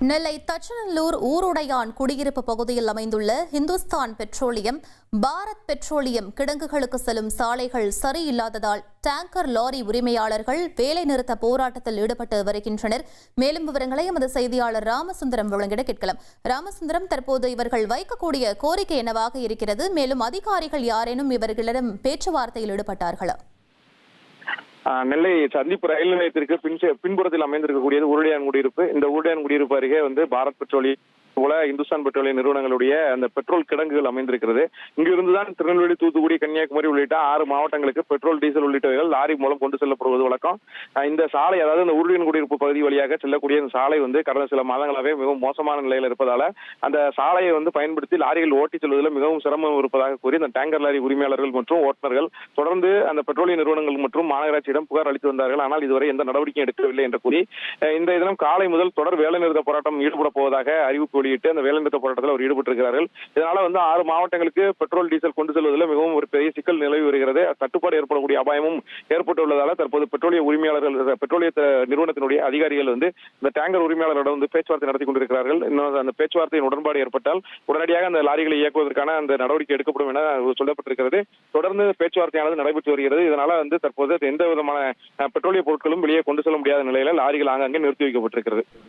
நெல்லை தச்சநல்லூர் ஊருடையான் குடியிருப்பு பகுதியில் அமைந்துள்ள இந்துஸ்தான் பெட்ரோலியம் பாரத் பெட்ரோலியம் கிடங்குகளுக்கு செல்லும் சாலைகள் சரியில்லாததால் டேங்கர் லாரி உரிமையாளர்கள் வேலைநிறுத்த போராட்டத்தில் ஈடுபட்டு வருகின்றனர். மேலும் விவரங்களை எமது செய்தியாளர் ராமசுந்தரம் வழங்கிட கேட்கலாம். ராமசுந்தரம் தற்போது இவர்கள் வைக்கக்கூடிய கோரிக்கை என்னவாக இருக்கிறது? மேலும் அதிகாரிகள் யாரேனும் இவர்களிடம் பேச்சுவார்த்தையில் ஈடுபட்டார்களா? நெல்லை சந்திப்பு ரயில் நிலையத்திற்கு பின் பின்புறத்தில் அமைந்திருக்கக்கூடியது உருளையான் குடியிருப்பு. இந்த உருளையான் குடியிருப்பு அருகே வந்து பாரத் பெட்ரோலியம் போல இந்துஸ்தான் பெட்ரோலிய நிறுவனங்களுடைய அந்த பெட்ரோல் கிடங்குகள் அமைந்திருக்கிறது. இங்கிருந்துதான் திருநெல்வேலி தூத்துக்குடி கன்னியாகுமரி உள்ளிட்ட ஆறு மாவட்டங்களுக்கு பெட்ரோல் டீசல் உள்ளிட்டவைகள் லாரி மூலம் கொண்டு செல்லப்படுவது வழக்கம். இந்த சாலை அதாவது இந்த உருளியன் குடியிருப்பு பகுதி வழியாக செல்லக்கூடிய இந்த சாலை வந்து கடந்த சில மாதங்களாகவே மிகவும் மோசமான நிலையில் இருப்பதால அந்த சாலையை வந்து பயன்படுத்தி லாரிகள் ஓட்டி செல்வதில் மிகவும் சிரமம் இருப்பதாக கூறி இந்த டேங்கர் லாரி உரிமையாளர்கள் மற்றும் ஓட்டுநர்கள் தொடர்ந்து அந்த பெட்ரோலிய நிறுவனங்கள் மற்றும் மாநகராட்சியிடம் புகார் அளித்து வந்தார்கள். ஆனால் இதுவரை எந்த நடவடிக்கையும் எடுக்கவில்லை என்று கூறி இந்த தினம் காலை முதல் தொடர் வேலைநிறுத்த போராட்டம் ஈடுபட போவதாக அறிவிப்பு வெளியிட்டு அந்த வேலைநிறுத்த போராட்டத்தில் அவர் ஈடுபட்டிருக்கிறார்கள். இதனால வந்து ஆறு மாவட்டங்களுக்கு பெட்ரோல் டீசல் கொண்டு செல்வதில் மிகவும் ஒரு பெரிய சிக்கல் நிலவி வருகிறது. தட்டுப்பாடு ஏற்படக்கூடிய அபாயமும் ஏற்பட்டுள்ளதால தற்போது பெட்ரோலிய உரிமையாளர்கள் பெட்ரோலிய நிறுவனத்தினுடைய அதிகாரிகள் வந்து இந்த டேங்கர் உரிமையாளர்களிடம் வந்து பேச்சுவார்த்தை நடத்தி கொண்டிருக்கிறார்கள். இன்னும் அந்த பேச்சுவார்த்தையின் உடன்பாடு ஏற்பட்டால் உடனடியாக அந்த லாரிகளை இயக்குவதற்கான அந்த நடவடிக்கை எடுக்கப்படும் என சொல்லப்பட்டிருக்கிறது. தொடர்ந்து பேச்சுவார்த்தையானது நடைபெற்று வருகிறது. இதனால வந்து தற்போது எந்த விதமான பெட்ரோலிய பொருட்களும் வெளியே கொண்டு செல்ல முடியாத நிலையில லாரிகள் ஆங்காங்கே நிறுத்தி வைக்கப்பட்டிருக்கிறது.